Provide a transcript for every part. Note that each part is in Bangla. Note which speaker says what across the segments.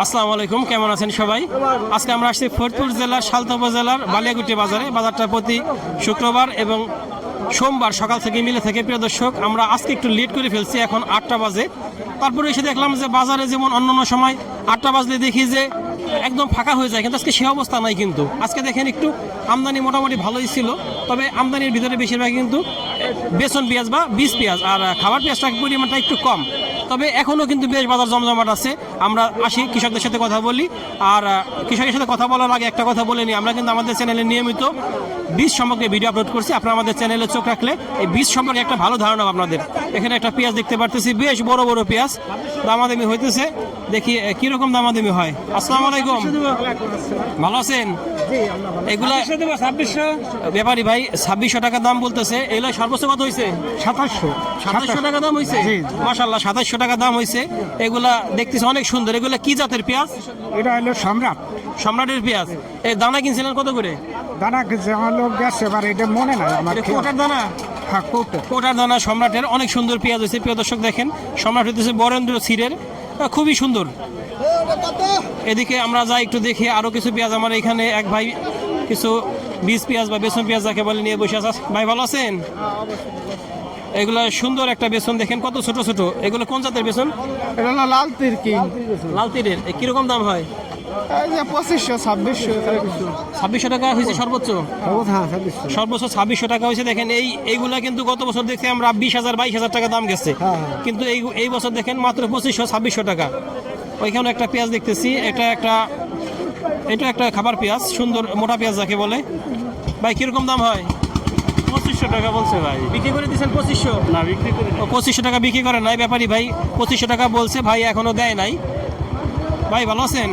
Speaker 1: আসসালামু আলাইকুম, কেমন আছেন সবাই? আজকে আমরা আসছি ফরিদপুর জেলার সালতা উপজেলার বালিয়াগুটি বাজারে। বাজারটা প্রতি শুক্রবার এবং সোমবার সকাল থেকে মিলে থেকে। প্রিয় দর্শক, আমরা আজকে একটু লেট করে ফেলছি, এখন আটটা বাজে। তারপরে এসে দেখলাম যে বাজারে যেমন অন্যান্য সময় আটটা বাজলে দেখি যে একদম ফাঁকা হয়ে যায়, কিন্তু আজকে সে অবস্থা নাই কিন্তু। আজকে দেখেন একটু আমদানি মোটামুটি ভালোই ছিল, তবে আমদানির ভিতরে বেশিরভাগ কিন্তু বেসন পেঁয়াজ বা বীজ পেঁয়াজ, আর খাবার পেঁয়াজটার পরিমাণটা একটু কম। তবে এখনও কিন্তু বেশ বাজার জমজমাট আছে। আমরা আসি কৃষকদের সাথে কথা বলি। আর কৃষকের সাথে কথা বলার আগে একটা কথা বলে নিই। আমরা কিন্তু আমাদের চ্যানেলে নিয়মিত বীজ সম্পর্কে ভিডিও আপলোড করছি। আপনারা আমাদের চ্যানেলে চোখ রাখলে এই বীজ সম্পর্কে একটা ভালো ধারণা আপনাদের। এখানে একটা পেঁয়াজ দেখতে পারতেছি। বেশ বড় বড় পেঁয়াজ। দামাদামি হইতেছে। দেখি কীরকম দামাদামি হয়? আসসালামু আলাইকুম। ভালো আছেন? এগুলা
Speaker 2: ছাব্বিশশো
Speaker 1: ব্যাপারী ভাই ছাব্বিশশো টাকা দাম বলতেছে। এগুলো সর্বোচ্চ কত হয়েছে
Speaker 2: সাতাশশো।
Speaker 1: সাতাশশো টাকা দাম হয়েছে। মাসাল্লাহ সাতাশশো টাকা দাম হয়েছে এগুলা দেখতেছি অনেক সুন্দর। এগুলা কি জাতের পেঁয়াজ?
Speaker 2: এটা হলো সম্রাট।
Speaker 1: সম্রাটের পেঁয়াজ। এই দানা কিনছিলেন কত করে?
Speaker 2: দানা কিছু আমার লোক গেছে এবার এটা মনে নাই আমার
Speaker 1: কোটার দানা?
Speaker 2: হ্যাঁ
Speaker 1: কোটার। দানা সম্রাটের অনেক সুন্দর পেঁয়াজ হয়েছে প্রিয় দর্শক দেখেন সম্রাট হইতেছে বরেন্দ্র সিরের। খুবই সুন্দর। এদিকে আমরা যাই একটু দেখি আরও কিছু পেঁয়াজ আমার এখানে এক ভাই কিছু বীজ পেঁয়াজ বা বেসন পেঁয়াজ যাকে বলে নিয়ে বসে আছে। ভাই ভালো আছেন? এগুলা সুন্দর একটা বেসন দেখেন কত ছোট ছোট। এগুলো কোন জাতের বেসন?
Speaker 2: এটা লাল তিরকি
Speaker 1: লাল তীরের। কীরকম দাম হয়?
Speaker 2: পঁচিশশো ছাব্বিশশো
Speaker 1: ছাব্বিশশো টাকা হয়েছে সর্বোচ্চ?
Speaker 2: হ্যাঁ
Speaker 1: সর্বোচ্চ ছাব্বিশশো টাকা হয়েছে। দেখেন এই এইগুলা কিন্তু গত বছর দেখছি আমরা বিশ হাজার বাইশ হাজার টাকা দাম গেছে।
Speaker 2: হ্যাঁ, হ্যাঁ।
Speaker 1: কিন্তু এই এই বছর দেখেন মাত্র পঁচিশশো ছাব্বিশশো টাকা। ওইখানে একটা পেঁয়াজ দেখতেছি এটা একটা এটা একটা খাবার পেঁয়াজ সুন্দর মোটা পেঁয়াজ যাকে বলে। ভাই কীরকম দাম হয়?
Speaker 3: পঁচিশশো টাকা বলছে ভাই।
Speaker 1: বিক্রি করে দিয়েছেন পঁচিশশো?
Speaker 3: না বিক্রি করে
Speaker 1: পঁচিশশো টাকা বিক্রি করে নাই ব্যাপারী ভাই। পঁচিশশো টাকা বলছে ভাই এখনও দেয় নাই। ভাই ভালো আছেন?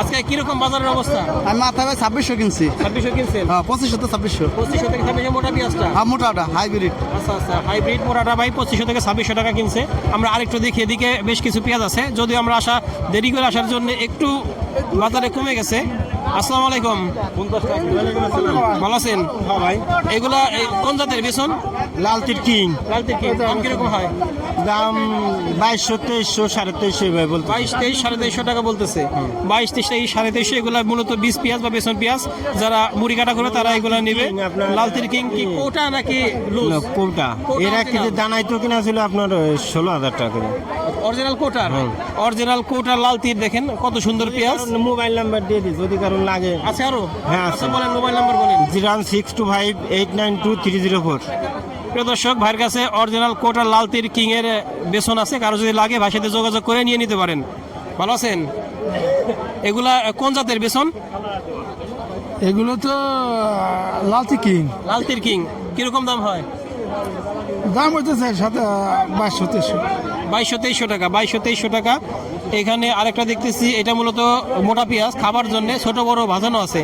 Speaker 1: আজকে কীরকম বাজারের অবস্থা?
Speaker 4: আমি মাথা ভাই ছাব্বিশশো কিনছি।
Speaker 1: ছাব্বিশশো কিনছেন?
Speaker 4: হ্যাঁ পঁচিশশো তো ছাব্বিশশো।
Speaker 1: পঁচিশশো থেকে ছাব্বিশশো মোটা পেঁয়াজটা?
Speaker 4: হ্যাঁ মোটাটা হাইব্রিড।
Speaker 1: আচ্ছা আচ্ছা হাইব্রিড মোটাটা ভাই পঁচিশশো থেকে ছাব্বিশশো টাকা কিনছে। আমরা আরেকটু দেখি এদিকে বেশ কিছু পেঁয়াজ আছে। যদিও আমরা আসা দেরি করে আসার জন্য একটু বাজারে কমে গেছে। আসসালামু আলাইকুম। ভালো আছেন?
Speaker 2: ভাই।
Speaker 1: এগুলা কোন জাতের বেসন?
Speaker 2: লাল তিরকিং
Speaker 1: লালতে কি। দাম কীরকম হয়?
Speaker 2: দাম বাইশশো তেইশশো সাড়ে তেইশশো ভাই বলতে
Speaker 1: বাইশ তেইশ সাড়ে তেইশশো টাকা বলতেছে। বাইশ তেইশ তেইশ সাড়ে তেইশশো এগুলা মূলত বিশ পেঁয়াজ বা বেসন পেঁয়াজ যারা মুড়ি কাটা করে তারা এগুলা নেবে।
Speaker 2: আপনার-
Speaker 1: লাল তিরকিং কি কোটা নাকি কোটা।
Speaker 2: এর এক দানাই তো কিনা ছিল আপনার ষোলো হাজার টাকা করে।
Speaker 1: অরিজিনাল কোটার অরিজিনাল কোটার লাল তীর দেখেন কত সুন্দর পেঁয়াজ।
Speaker 2: মোবাইল নাম্বার দিয়ে দিই যদি কারণ লাগে।
Speaker 1: আছে আরও?
Speaker 2: হ্যাঁ,
Speaker 1: আচ্ছা
Speaker 2: আছে।
Speaker 1: বলেন মোবাইল নাম্বার বলেন।
Speaker 2: Zero six two five eight nine two three zero four.
Speaker 1: প্রিয় দর্শক ভাইয়ের কাছে অরিজিনাল কোটার লাল তীর কিং এর বেসন আছে। কারও যদি লাগে ভাই সাথে যোগাযোগ করে নিয়ে নিতে পারেন। ভালো আছেন? এগুলা কোন জাতের বেসন?
Speaker 2: এগুলো তো লালচি কিং।
Speaker 1: লাল তীর কিং। কীরকম দাম হয়?
Speaker 2: দাম হইতেছে সাথে বাইশশো তেইশশো।
Speaker 1: বাইশশো তেইশশো টাকা বাইশশো তেইশশো টাকা। এখানে আরেকটা দেখতেছি এটা মূলত মোটা পেঁয়াজ খাবার জন্য ছোট বড় ভাজানো আছে।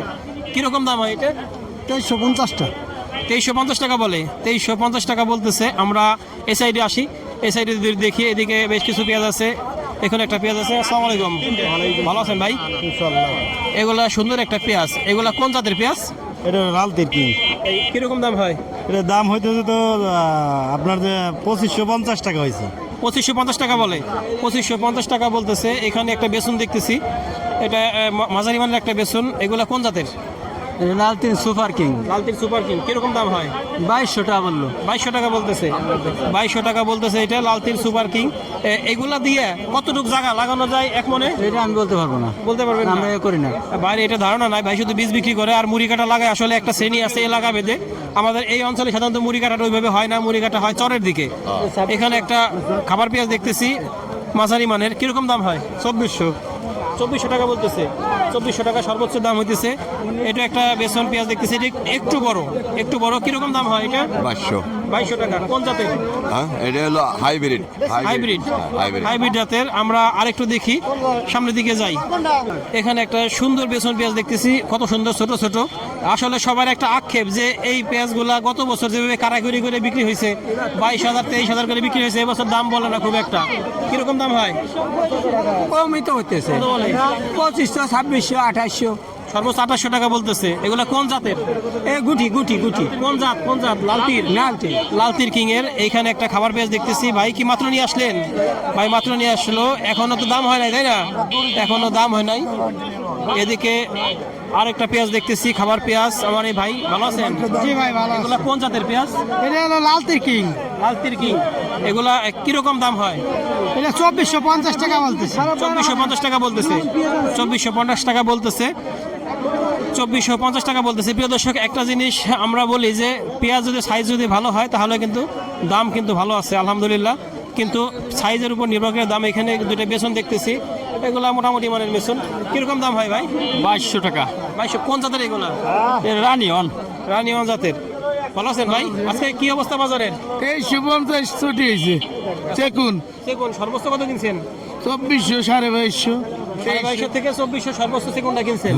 Speaker 1: কীরকম দাম হয় এটা?
Speaker 2: তেইশশো পঞ্চাশটা।
Speaker 1: তেইশশো পঞ্চাশ টাকা বলে তেইশশো পঞ্চাশ টাকা বলতেছে। আমরা এ সাইডে আসি। এ সাইডে দেখি এদিকে বেশ কিছু পেঁয়াজ আছে। এখানে একটা পেঁয়াজ আছে। আসসালামু আলাইকুম। ভালো আছেন ভাই? এগুলা সুন্দর একটা পেঁয়াজ। এগুলা কোন জাতের পেঁয়াজ?
Speaker 2: এটা লাল তিরকিং
Speaker 1: কীরকম দাম হয়?
Speaker 2: এটার দাম হইতেছে তো আপনার যে পঁচিশশো পঞ্চাশ টাকা হয়েছে
Speaker 1: পঁচিশশো পঞ্চাশ টাকা বলে। পঁচিশশো পঞ্চাশ টাকা বলতেছে। এখানে একটা বেসন দেখতেছি। এটা মাঝারি মানের একটা বেসন। এগুলা কোন জাতের?
Speaker 4: লাল তিন সুপার কিং।
Speaker 1: লালতির সুপার কিং কীরকম দাম হয়?
Speaker 4: বাইশশো টাকা বলল।
Speaker 1: বাইশশো টাকা বলতেছে। বাইশশো টাকা বলতেছে এটা লালতির সুপার কিং। এগুলা দিয়ে কতটুকু জায়গা লাগানো যায় এক মনে?
Speaker 4: এটা আমি বলতে পারব না।
Speaker 1: বলতে পারবেন না?
Speaker 4: আমরা করি না।
Speaker 1: বাইরে এটা ধারণা নাই। ভাই শুধু বীজ বিক্রি করে আর মুড়ি কাটা লাগায়। আসলে একটা শ্রেণি আছে এলাকা ভেদে। আমাদের এই অঞ্চলে সাধারণত মুড়ি কাটাটা ওইভাবে হয় না। মুড়ি কাটা হয় চরের দিকে। এখানে একটা খাবার পেঁয়াজ দেখতেছি মাঝারি মানের। কীরকম দাম হয়?
Speaker 2: চব্বিশশো।
Speaker 1: চব্বিশশো টাকা বলতেছে। চব্বিশশো টাকা সর্বোচ্চ দাম হইতেছে। এটা একটা বেসন পেঁয়াজ দেখতেছে, এটা একটু বড় একটু বড়। কীরকম দাম হয় এটা?
Speaker 5: পাঁচশো।
Speaker 1: বাইশশো টাকা কোন জাতের?
Speaker 5: হ্যাঁ এটা হলো হাইব্রিড।
Speaker 1: হাইব্রিড।
Speaker 5: হাইব্রিড।
Speaker 1: হাইব্রিড জাতের আমরা আরেকটু দেখি সামনের দিকে যাই। এখানে একটা সুন্দর বেসন পেঁয়াজ দেখতেছি কত সুন্দর ছোট ছোট। আসলে সবার একটা আক্ষেপ যে এই পেঁয়াজগুলা গত বছর যেভাবে কারাকুরি করে বিক্রি হয়েছে বাইশ হাজার তেইশ হাজার করে বিক্রি হয়েছে এবছর দাম বলে না খুব একটা। কীরকম দাম হয়?
Speaker 4: কমই তো পঁচিশশো ছাব্বিশশো আঠাশশো
Speaker 1: সর্বোচ্চ আঠাশশো টাকা বলতেছে। এগুলা কোন জাতের? এ গুটি গুটি গুটি। কোন জাত? কোন জাত? লালতির লালতির। লালতির কিং এর এইখানে একটা খাবার পেজ দেখতেছি। ভাই কি মাত্র নিয়ে আসলেন? ভাই মাত্র নিয়ে আসলো। এখনও তো দাম হয় নাই তাই না? এখনও দাম হয় নাই। এদিকে আরেকটা পেঁয়াজ দেখতেছি খাবার পেঁয়াজ। আমার এই ভাই ভালো আছেন?
Speaker 2: জি ভাই ভালো
Speaker 1: এগুলা কোন জাতের পেঁয়াজ?
Speaker 2: এটা হলো লাল তিরকিং
Speaker 1: লাল তিরকিং এগুলা কীরকম দাম হয়?
Speaker 2: এটা চব্বিশশো পঞ্চাশ টাকা বলতেছে।
Speaker 1: চব্বিশশো পঞ্চাশ টাকা বলতেছে। চব্বিশশো পঞ্চাশ টাকা বলতেছে। চব্বিশশো পঞ্চাশ টাকা বলতেছে। প্রিয় দর্শক একটা জিনিস আমরা বলি যে পেঁয়াজ যদি সাইজ যদি ভালো হয় তাহলে কিন্তু দাম কিন্তু ভালো আছে আলহামদুলিল্লাহ। কিন্তু সাইজের উপর নির্ভর করে দাম। এখানে দুটো বেসন দেখতেছি। এগুলা মোটামুটি মানের বেসন কীরকম দাম হয় ভাই?
Speaker 3: বাইশশো টাকা।
Speaker 1: বাইশশো কোন জাতের এগুলা?
Speaker 3: রানি অন
Speaker 1: রানিয়ন জাতের। ভালো আছেন ভাই? আজকে কি অবস্থা বাজারের?
Speaker 2: তেইশশো পঞ্চাশ ছুটি হয়েছে। চেকুন।
Speaker 1: সেগুন সর্বোচ্চ কত কিনছেন?
Speaker 2: চব্বিশশো সাড়ে বাইশশো।
Speaker 1: বাইশশো থেকে চব্বিশশো সর্বোচ্চ সেগুনটা কিনছেন।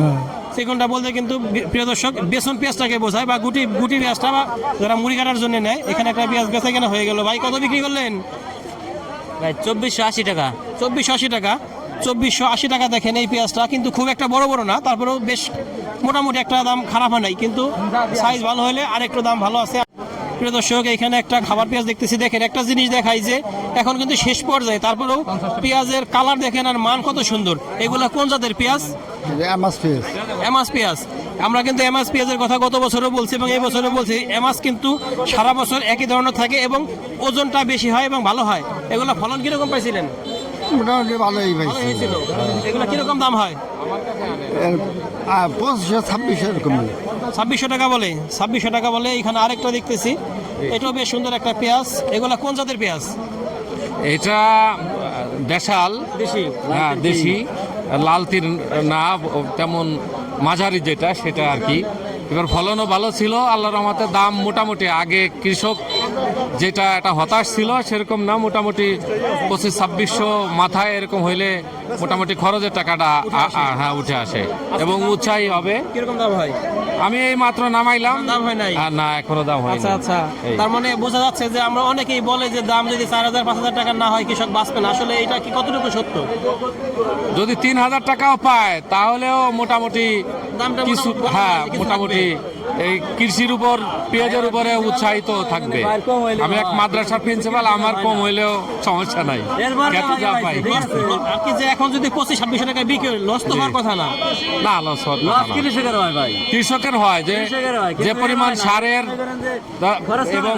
Speaker 1: সেগুনটা বলতে কিন্তু প্রিয় দর্শক বেসন পেঁয়াজটাকে বোঝায় বা গুটি গুটি পেঁয়াজটা বা যারা মুড়ি কাটার জন্য নেয় এখানে একটা পেঁয়াজ বেচা কেনা হয়ে গেল। ভাই কত বিক্রি করলেন?
Speaker 3: ভাই চব্বিশশো আশি টাকা।
Speaker 1: চব্বিশশো আশি টাকা। চব্বিশশো আশি টাকা দেখেন এই পেঁয়াজটা কিন্তু খুব একটা বড় বড় না তারপরেও বেশ মোটামুটি একটা দাম খারাপ হয় নাই কিন্তু সাইজ ভালো হলে আরেকটু দাম ভালো আছে। প্রিয় দর্শক এখানে একটা খাবার পেঁয়াজ দেখতেছি দেখেন একটা জিনিস দেখাই যে এখন কিন্তু শেষ পর্যায়ে তারপরেও পেঁয়াজের কালার দেখেন আর মান কত সুন্দর। এগুলা কোন জাতের পেঁয়াজ? এমাস পেঁয়াজ। আমরা কিন্তু এমাস পেঁয়াজের কথা গত বছরও বলছি এবং এই বছরও বলছি এমাস কিন্তু সারা বছর একই ধরনের থাকে এবং ওজনটা বেশি হয় এবং ভালো হয়। এগুলো ফলন কীরকম পাইছিলেন?
Speaker 2: মোটামুটি ভালোই ভাই।
Speaker 1: হয়েছিল। এগুলো কীরকম দাম হয়?
Speaker 2: পঁচিশশো ছাব্বিশশো এরকম।
Speaker 1: ছাব্বিশশো টাকা বলে ছাব্বিশশো টাকা বলে এখানে আরেকটা দেখতেছি। এটাও বেশ সুন্দর একটা পেঁয়াজ। এগুলা কোন জাতের পেঁয়াজ?
Speaker 6: এটা দেশাল।
Speaker 1: দেশি।
Speaker 6: হ্যাঁ দেশি। লাল তির না তেমন মাঝারি যেটা সেটা আর কি। এবার ফলনও ভালো ছিল আল্লাহর রহমতে দাম মোটামুটি আগে কৃষক যেটা একটা হতাশ ছিল সেরকম না। মোটামুটি পঁচিশ ছাব্বিশশো মাথায় এরকম হইলে মোটামুটি খরচের টাকাটা হ্যাঁ উঠে আসে। এবং উৎসাহী হবে।
Speaker 1: কীরকম দাম হয়?
Speaker 6: আমি এই মাত্র নামাইলাম।
Speaker 1: দাম হয় নাই?
Speaker 6: না এখনও দাম হয়
Speaker 1: আচ্ছা আচ্ছা। তার মানে বোঝা যাচ্ছে যে আমরা অনেকেই বলে যে দাম যদি চার হাজার পাঁচ হাজার টাকা না হয় কৃষক বাঁচবে না। আসলে এটা কি কতটুকু সত্য?
Speaker 6: যদি তিন হাজার টাকাও পায় তাহলেও মোটামুটি কিছু হ্যাঁ মোটামুটি এই কৃষির উপর পেঁয়াজের উপরে উৎসাহিত থাকবে। আমি এক মাদ্রাসার প্রিন্সিপাল আমার কম হইলেও সমস্যা নাই। খেতে যা
Speaker 1: এখন যদি পঁচিশ ছাব্বিশশো টাকায় বিক্রি লস তো হওয়ার কথা না।
Speaker 6: না লস হওয়ার
Speaker 3: কৃষকের হয় ভাই।
Speaker 6: কৃষকের হয় যে যে পরিমাণ সারের এবং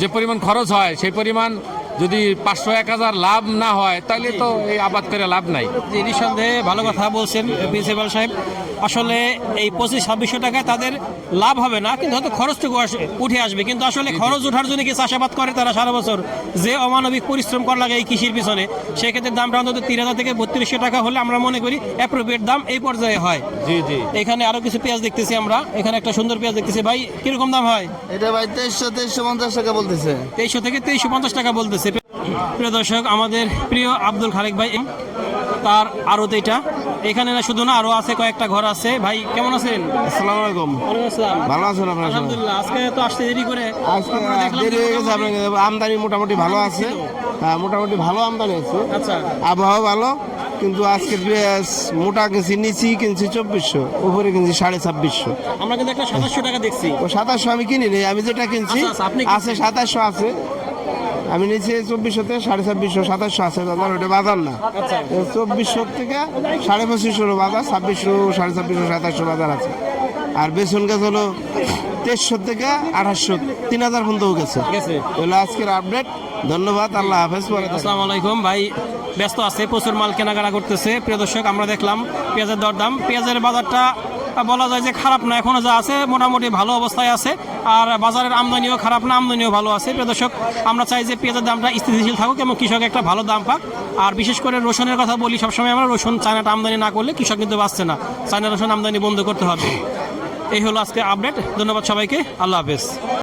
Speaker 6: যে পরিমাণ খরচ হয় সেই পরিমাণ যদি পাঁচশো এক হাজার লাভ না হয় তাহলে তো এই আবাদ করে লাভ নাই।
Speaker 1: নিঃসন্দেহে ভালো কথা বলছেন প্রিন্সিপাল সাহেব। আসলে এই পঁচিশ ছাব্বিশশো টাকায় তাদের লাভ হবে না কিন্তু হয়তো খরচটুকু উঠে আসবে। কিন্তু আসলে খরচ ওঠার জন্য কি চাষাবাদ করে তারা সারা বছর? যে অমানবিক পরিশ্রম করা লাগে এই কৃষির পিছনে সেক্ষেত্রে দামটা অন্তত তিন হাজার থেকে বত্রিশশো টাকা হলে আমরা মনে করি অ্যাপ্রোপ্রিয়েট দাম এই পর্যায়ে হয়।
Speaker 6: জি জি।
Speaker 1: এখানে আরও কিছু পেঁয়াজ দেখতেছি আমরা। এখানে একটা সুন্দর পেঁয়াজ দেখতেছি। ভাই কীরকম দাম হয়?
Speaker 4: এটা ভাই তেইশশো তেইশশো পঞ্চাশ টাকা বলতেছে।
Speaker 1: তেইশশো থেকে তেইশশো পঞ্চাশ টাকা বলতেছে। প্রিয় দর্শক আমাদের প্রিয় আব্দুল খালেক ভাই তার আরও এটা। এখানে না শুধু না আরও আছে কয়েকটা ঘর আছে। ভাই কেমন আছেন?
Speaker 2: আসসালামু আলাইকুম।
Speaker 1: আসসালাম।
Speaker 2: ভালো আছেন আপনার
Speaker 1: আলহামদুলিল্লাহ আজকে তো আসতে দেরি করে।
Speaker 2: আজকে দেরি হয়ে গেছে আপনার আমদানি মোটামুটি ভালো আছে। হ্যাঁ মোটামুটি ভালো আমদানি আছে।
Speaker 1: আচ্ছা।
Speaker 2: আবহাওয়া ভালো কিন্তু আজকে পেঁয়াজ মোটা কিনছি নিচি কিনছি চব্বিশশো উপরে কিনছি সাড়ে ছাব্বিশশো।
Speaker 1: আমরা কিন্তু একটা সাতাশশো টাকা দেখছি।
Speaker 2: ও সাতাশশো আমি কিনি নি আমি যেটা কিনছি
Speaker 1: আচ্ছা, আচ্ছা,
Speaker 2: আছে সাতাশশো আছে। আমি নিচে চব্বিশশোতে সাড়ে ছাব্বিশশো সাতাশশো আছে দাদা ওটা বাজার না।
Speaker 1: আচ্ছা।
Speaker 2: চব্বিশশো থেকে সাড়ে পঁচিশশো বাজার ছাব্বিশশো সাড়ে ছাব্বিশশো সাতাশশো বাজার আছে। আর বেসন গাছ হলো তেইশশো থেকে আঠাশশো তিন হাজার পর্যন্ত গেছে।
Speaker 1: গেছে।
Speaker 2: হলো আজকের আপডেট। ধন্যবাদ আল্লাহ হাফেজ
Speaker 1: আসসালামু আলাইকুম ভাই ব্যস্ত আছে প্রচুর মাল কেনাকাটা করতেছে। প্রিয় দর্শক আমরা দেখলাম পেঁয়াজের দরদাম। পেঁয়াজের বাজারটা বলা যায় যে খারাপ না এখনও যা আছে মোটামুটি ভালো অবস্থায় আছে। আর বাজারের আমদানিও খারাপ না, আমদানিও ভালো আছে। প্রিয় দর্শক, আমরা চাই যে পেঁয়াজের দামটা স্থিতিশীল থাকুক এবং কৃষক একটা ভালো দাম পাক। আর বিশেষ করে রসুনের কথা বলি, সবসময় আমরা রসুন, চায়নাটা আমদানি না করলে কৃষক কিন্তু বাঁচছে না। চায়না রসুন আমদানি বন্ধ করতে হবে। এই হলো আজকে আপডেট ধন্যবাদ সবাইকে। আল্লাহ হাফেজ।